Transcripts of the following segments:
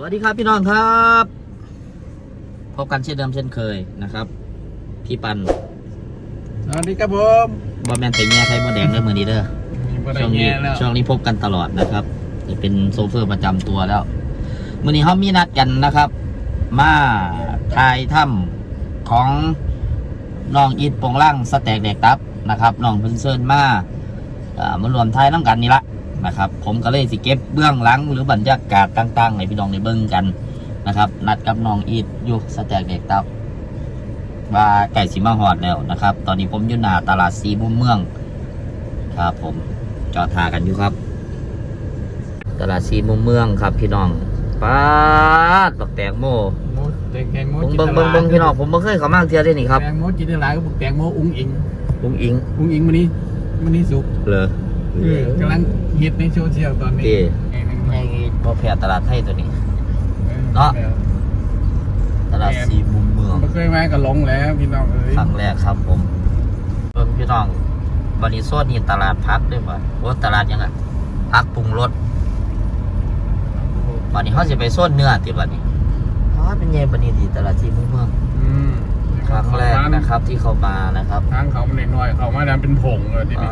วัสดีครับพี่น้องครับ พบกันเช่นเดิมเช่นเคยนะครับ พี่ปันสวัสดีครับผมบอแมนแต่แง่ไทยบอแดงด้วยมือนี้เด้อบ่ได้ช่วงนี้แง่แล้วช่วงนี้พบกันตลอดนะครับนี่เป็นโซเฟอร์ประจำตัวแล้วมือนี้เขามีนัดกันนะครับ มาทายถ้ำของน้องอีทโปงล่างสแต็กแดกตับนะครับน้องเพิ่นเซินมาเอ่อมารวมทายน้ำกันนี่ละ นะครับ ผมก็เลยสิเก็บเบื้องหลังหรือบรรยากาศต่างๆให้พี่น้องได้เบิ่งกันนะครับ นัดกับน้องอีทอยู่สแต็กแดกตับว่าไก่สีมาหอดแล้วนะครับ ตอนนี้ผมอยู่หน้าตลาดสีบุญเมืองครับผมจอดทากันอยู่ครับ ตลาดสีมุมเมืองครับพี่น้องป้าดบักแตงโมโมแตงแตงโมผมจินเบิ่งตเบิ่งลาเบิ่งพี่น้องผมบ่เคยเข้ามาเที่ยวได้นี่ครับแตงโมจินตลาก็บุกแตงโมอุ้งอิงลุงอิงอุ้งอิงมันนี้มันนี้สุกเลย เออกำลังฮิตในโซเชียลตอนนี้ที่เออไอ้บ่แพ้ตลาดไทยตัวนี้ออเนาะ ตลาดสีมุมเมืองบ่เคยมาก็หลงแล้วพี่น้องเอ้ยครั้งแรกครับผมเบิ่งพี่น้องบันนี้โซนนี่ตลาดพักด้วยป่ะโอ้ตลาดยังไงพักปรุงรสบันนี้เขาจะไปโซนเนื้อติบันนี้อ๋อเป็นไงบันนี้ดีตลาดสีมุมเมือง อืม ครั้งแรกนะครับที่เข้ามานะครับทางเขามันน้อยๆเขามาดันเป็นผงเลยทีอ่นี้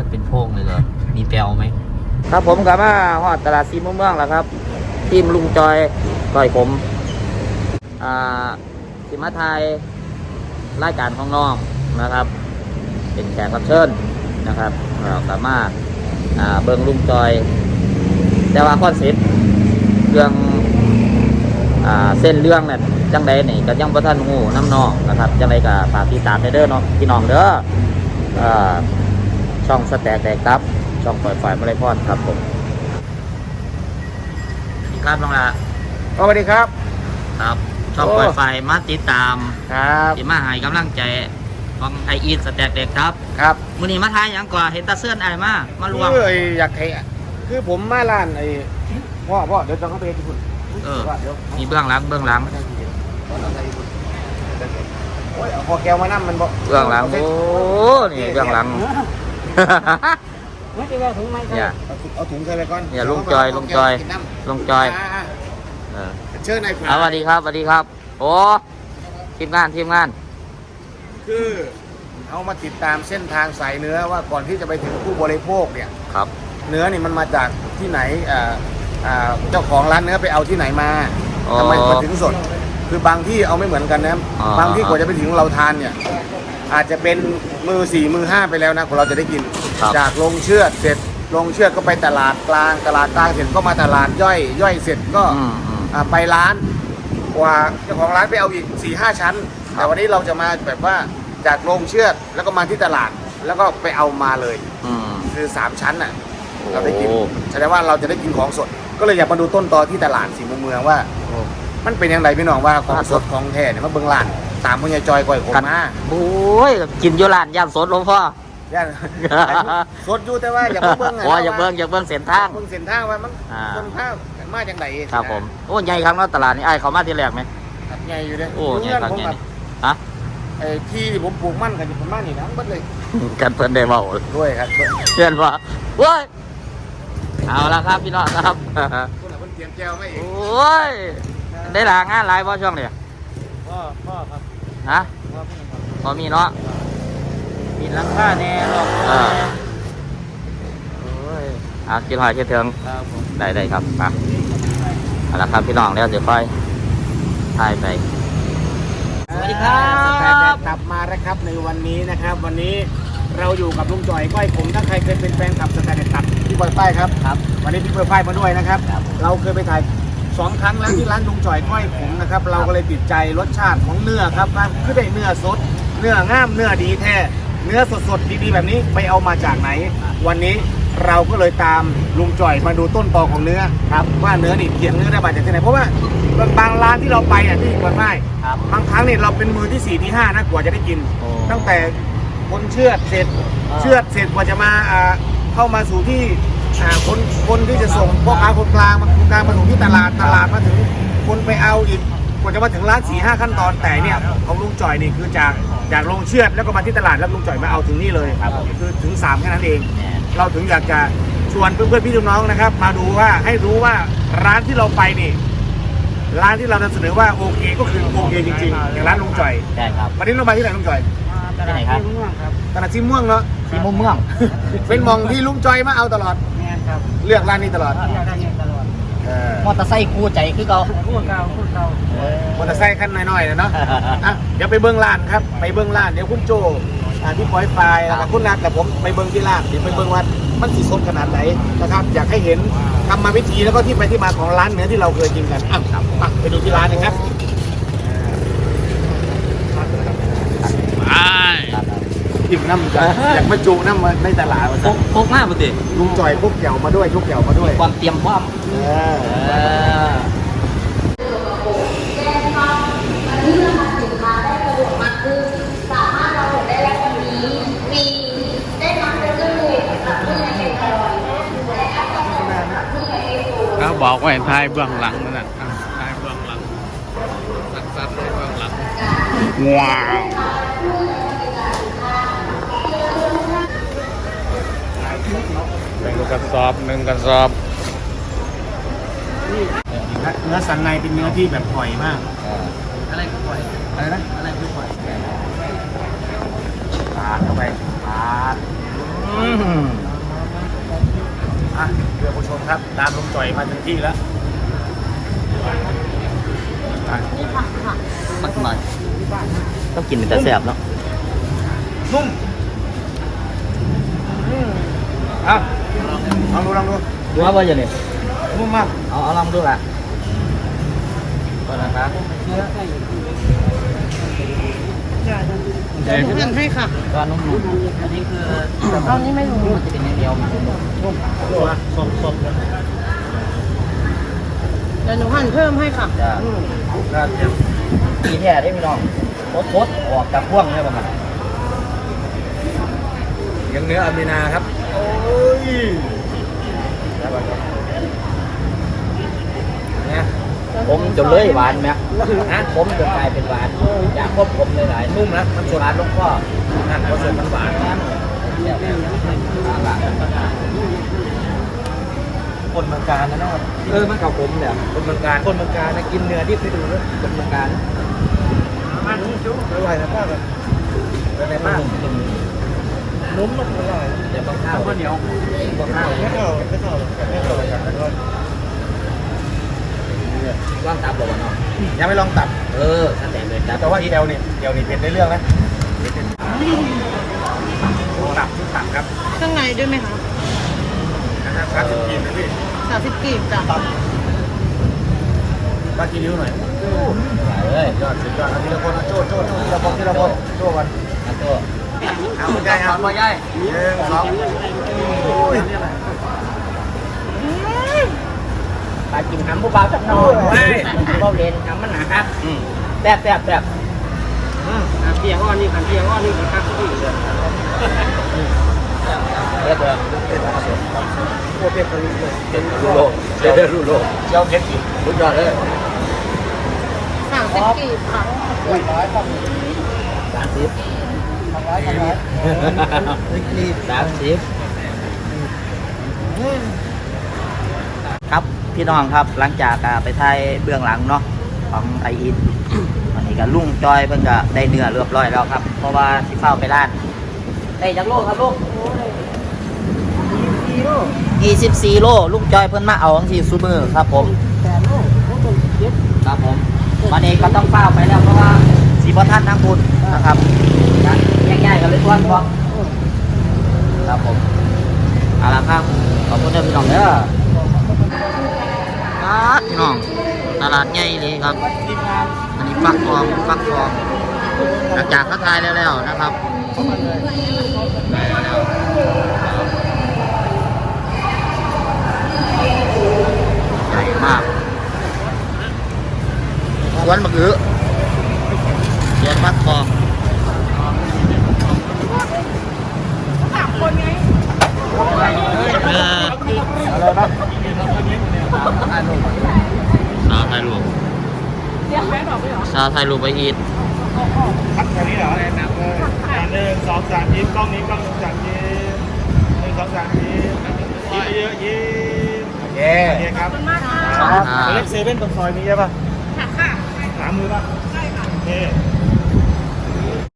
าเป็นโพงเลยเหรอ มีแปลวไหม ครับผมกลับมาฮอดตลาดซีมุมเมืองแล้วครับ ทีมลุงจอยต่อยผม อ่าสิมาไทยรายการของน้องนะครับ เป็นแขกรับเชิญนะครับเรากลับมาอ่าเบิงลุงจอย แต่ว่าคอนเซ็ปต์เรื่องอ่า เส้นเรื่องเนี่ยจังใดนี่ก็ยังบ่ทันหูน้ำนองนะครับจังใดก็ฝากติดตามได้เด้อเนาะพี่น้องเด้ออ่าช่องสแต็กแดกตับ ช่องปล่อยฝ่ายมาเลยพอดครับผมนี่ครับน้องละสวัสดีครับ ครับ ช่องโอ้ปล่อยฝ่ายมาติดตามครับที่มาให้กำลังใจของไออีทสแต็กแดกตับครับมื้อนี้มาทายหยังกว่าเห็นตาเสื้อนไอายมามารวมคือไอ้อยากให้คือผมมาร้านไอ้พ่อพ่อเดี๋ยวจะเข้าไปที่คุณ เออเดี๋ยวมีเบื้องหลังเบื้องหลัง โอ้ยเอาพอแก้วมานั่มันบ่เบื้องหลัง โอ้นี่เบื้องหลัง ไม่ใช่ว่าถุงไม้เนี่ยเอาถุงใส่ไปก่อนเนี่ยลุงจอยลุงจอยกินน้ำลุงจอยาเออๆเชิญนายเอาสวัสดีครับสวัสดีครับ โอ้ทีมงานทีมงาน คือเอามาติดตามเส้นทางสายเนื้อว่าก่อนที่จะไปถึงผู้บริโภคเนี่ย ครับ เนื้อนี่มันมาจากที่ไหนอ่า อ่าเจ้าของร้านเนื้อไปเอาที่ไหนมาอ๋อทำไมมาถึงสด คือบางที่เอาไม่เหมือนกันนะอ๋อ บางที่กว่าจะไปถึงเราทานเนี่ย อาจจะเป็นมือสี่มือห้าไปแล้วนะกว่าเราจะได้กิน ครับจากลงเชือดเสร็จลงเชือดก็ไปตลาดกลางตลาดกลางเสร็จก็มาตลาดย่อย ย่อยเสร็จก็อืมอืมอ่าไปร้านกว่าเจ้าของร้านไปเอาอีก4ี่ห้าชั้น แต่วันนี้เราจะมาแบบว่าจากโรงเชือดแล้วก็มาที่ตลาดแล้วก็ไปเอามาเลย อืม คือ3ชั้นน่ะ เราได้กินโอ้ แสดงว่าเราจะได้กินของสด ก็เลยอยากมาดูต้นตอที่ตลาดสีมุมเมืองว่า มันเป็นยังไงพี่น้องว่าของสดของแท้เนี่ยมาเบิ่งร้านตามพญายจอยก่อยผมกันมาโอ้ยกินอยูรานย่านสดหลวงพ่อย่านสดอยู่แต่ว่าอยากมาเบิ่งะโอ้ยอย่าเบิ่งอย่าเบิ่งเส้นทางเบิ่งเส้นทางว่ามันอ่าคนข้าวมาจังไหนครับผมโอ้ใหญ่ครั้งเนาะตลาดนี้ไอ้ายเขามาที่แรกไหมครับใหญ่อยู่เด้โอ้ใหญ่ครั้งผมใหญ่กับนี่ฮะไอ้ที่ที่ผมปลูกมันกับที่ผมมานี่นะมันเลยกันเพิ่นได้เบาด้วยครับคุณเพื่อนว่าเว้ย เอาละครับพี่น้องครับน่ะเพิ่นเตรียมแก้วมาเอโอง้ย ได้ลางานหลายบ่ช่วงนี้พ่อพ่อครับฮะพ่อเพิ่นครับพอมีเนาะมีหลังคาแน่หรอกเออโอ้ยอะกินหอยคิดถึง ครับผมได้ได้ครับอะเอาละครับพี่น้องแล้วเดี๋ยวค่อยถ่ายไป สวัสดีครับสแตนดาร์ดกลับมาแล้วครับในวันนี้นะครับ วันนี้ เราอยู่กับลุงจ่อยก้อยผมถ้าใครเคยเป็นแฟนคลับสแตนดาร์ดตัดพี่บอยป้ายครับครับ วันนี้พี่บอยป้ายมาด้วยนะครับครับผมเราเคยไปถ่ายสองครั้งแล้วที่ร้านลุงจ่อยก้อยผมนะครับเราก็เลยติดใจรสชาติของเนื้อครับว่าคือได้เนื้อสด เนื้องามเนื้อดีแท้เนื้อสดๆดีๆแบบนี้ไปเอามาจากไหน วันนี้เราก็เลยตามลุงจ่อยมาดูต้นตอของเนื้อครับว่าเนื้อนี่เขียงเนื้อได้มาจากที่ไหนเพราะว่าบางร้านที่เราไปอะที่บอยป้ายครับบางครั้งเนี่ยเราเป็นมือที่สี่ที่ห้านะกว่าจะได้กินโอ้ตั้งแต่ คนเชือดเสร็จอ่า เชือดเสร็จกว่าจะมาอ่าเข้ามาสู่ที่อ่าคนคนที่จะส่งพ่อค้าคนกลางมาคนกลางมาถึงที่ตลาดตลาดมาถึงคนไปเอาอีกกว่าจะมาถึงร้านสี่ห้าขั้นตอนแต่เนี่ยของลุงจ่อยนี่คือจากจากลงเชือดแล้วก็มาที่ตลาดแล้วลุงจ่อยมาเอาถึงนี่เลยครับผมคือถึงสามแค่นั้นเองแหม่เราถึงอยากจะชวนเพื่อนๆพี่น้องๆนะครับ มาดูว่าให้รู้ว่าร้านที่เราไปนี่ ร้านที่เรานำเสนอว่าโอเคก็คือโอเคจริงๆอย่างร้านลุงจ่อย ใช่ครับวันนี้เรามาที่ไหนลุงจ่อย ที่ไหนครับตลาดซีม่วงเนาะที่มุมเมืองเป็นมองที่ลุงจ่อยมาเอาตลอดเนี่ยครับเลือกร้านนี้ตลอดอยากได้เงินตลอดเออมอเตอร์ไซค์คู่ใจคือเขาพูดเก่าพูดเก่า มอเตอร์ไซค์คันน้อยๆนะเนาะ อะเดี๋ยวไปเบิ้งร้านครับไปเบิ้งร้านเดี๋ยวคุณโจอ่าที่ปอยไฟล์แล้วก็คุณนัทแต่ผมไปเบิ้งที่ร้านเดี๋ยวไปเบิ้งว่ามันสีสดขนาดไหนนะครับ อยากให้เห็นทำมาวิธีแล้วก็ที่ไปที่มาของร้านเนื้อที่เราเคยกินกันอะมาไปดูที่ร้านหนะครับ อิ่มน้ำจะอยากมาจูน้ำมาในตลาดว่าพกพกมากปกติลุงจ่อยพวกเกี่ยวมาด้วยพวกเกี่ยวมาด้วยความเตรียมพร้อมเออเออที่ราคาสินค้าได้สะดวกมากขึ้นสามารถเราได้แล้ววันนี้ฟรีได้น้ำเดือดเลยกับเพื่อนในตลอดและแอปต่างๆกับเพื่อนในตัวเขาบอกว่าให้ทายเบื้องหลังนั่นน่ะอะทายเบื้องหลังสัดๆในเบื้องหลังว้าว หนึ่งกระสอบหนึ่งกระสอบเนื้อสันในเป็นเนื้อที่แบบหอยมาก อะไรก็ปล่อยอะไรนะอะไรก็ปล่อยปาดเข้าไปปาดอะเพื่อนผู้ชมครับตามลุงจ่อยมาถึงที่แล้วอะมากหน่อยต้องกินแต่แซ่บเนาะนุ่มอืมอะ ลองดูลองดูดูว่าว่าอย่างนี้นุ่มมากเอาเอาลองดูละก่อนนะครับเงินให้ค่ะก็นุ่มๆอันนี้คือตอนนี้ไม่รู้มันจะเป็นอย่างเดียวนุ่มนะสดสดๆเลยเดี๋ยวหนูหั่นเพิ่มให้ค่ะจะอืมน่าเทียมกีแท้ได้พี่น้องโคตรออกจากพ่วงเลยประมาณยังเนื้ออามินาครับ โอ้ยแล้วมั นก็เนี่ยผมจนเลยหวานไหมฮะผมจนกลายเป็นหวาน อยากควบผมหลายๆนุ่มนะมันหวานลงคอนั่นก็เสร็จมันหวานคนเมืองการนะเนาะเออมันเก่าผมเนี่ยคนเมืองการคนเมืองการนะกินเนื้อที่ไปดูด้วยคนเมืองการมันจุ๊บอร่อยนะป้าแบบเป็นไงบ้าง นุ่มนุ่มอร่อยเดี๋ยวบางข้าวข้าวเหนียวบางข้าวไม่เข้าไม่เข้าไม่เข้าเลยครับว่างตับบอกว่าเนาะยังไม่ลองตับ เออถ้าแต่เลยตับแต่ว่าอีเอลเนี่ยเอลนี่เป็นในเรื่องนะเป็นตับทุกตับครับข้างในด้วยไหมคะนะครับสามสิบกินนะพี่สามสิบกีบจ้ะตับบ้ากินนิ้วหน่อยเลยยอดสุดยอดเอาทีละคนโจ้โจ้โจ้ทีละคนทีละคนโจ้กันแล้ เอาคุณยายครับคุณยายหนึ่งสองโอ้ยปลากินหำผู้บ่าวสักหน่อยเบาเลนหำมันหนาครับแซ่บแซ่บแซ่บเพียงอ้อนนี่ขันเพียงอ้อนนี่ครับที่เลยเรียบร้อยโอ้เป็นคนรู้เลยเป็นรูโลเดี๋ยวรูโลเจ้าเพชรอีกสุดยอดเลยสามสิบกีบค่ะสามสิบ สามสิบครับพี่น้องครับหลังจากอ่าไปถ่ายเบื้องหลังเนาะของไออินวันนี้ก็ลุงจอยเพิ่งจะได้เนื้อเรียบร้อยแล้วครับ เพราะว่าสิเฝ้าไปร้านได้จากโลกครับลูก24โลลุงจอยเพิ่นมาเอาทั้งที่ซูมือครับผมแปดโลเจ็ดครับผมวันนี้ก็ต้องเฝ้าไปแล้วเพราะว่าสีบอท่านทั้งบุญนะครับ แยกย้ายกันเลยทุกคนพอครับผมเอาละครับขอบคุณเด้อพี่น้องเด้อครับพี่น้องตลาดใหญ่เลยครับอันนี้ฟักทองฟักทองหลังจากเขาทายแล้วแล้วนะครับใหญ่มากสวนมะเขือสวนฟักทองเออ อะไรบ้าง สาวไทยลูกสาวไทยลูกไปอีทคัดแค่นี้เหรอแนะนำเลยหนึ่งสองสามยิ้มกล้องนี้กล้องสามยิ้มหนึ่งสองสามยิ้มยิ้มเยอะยิ้มโอเคโอเคครับครับเล็กเซเว่นตรงซอยนี้ใช่ป่ะคามมือป่ะใช่ค่ะโอเค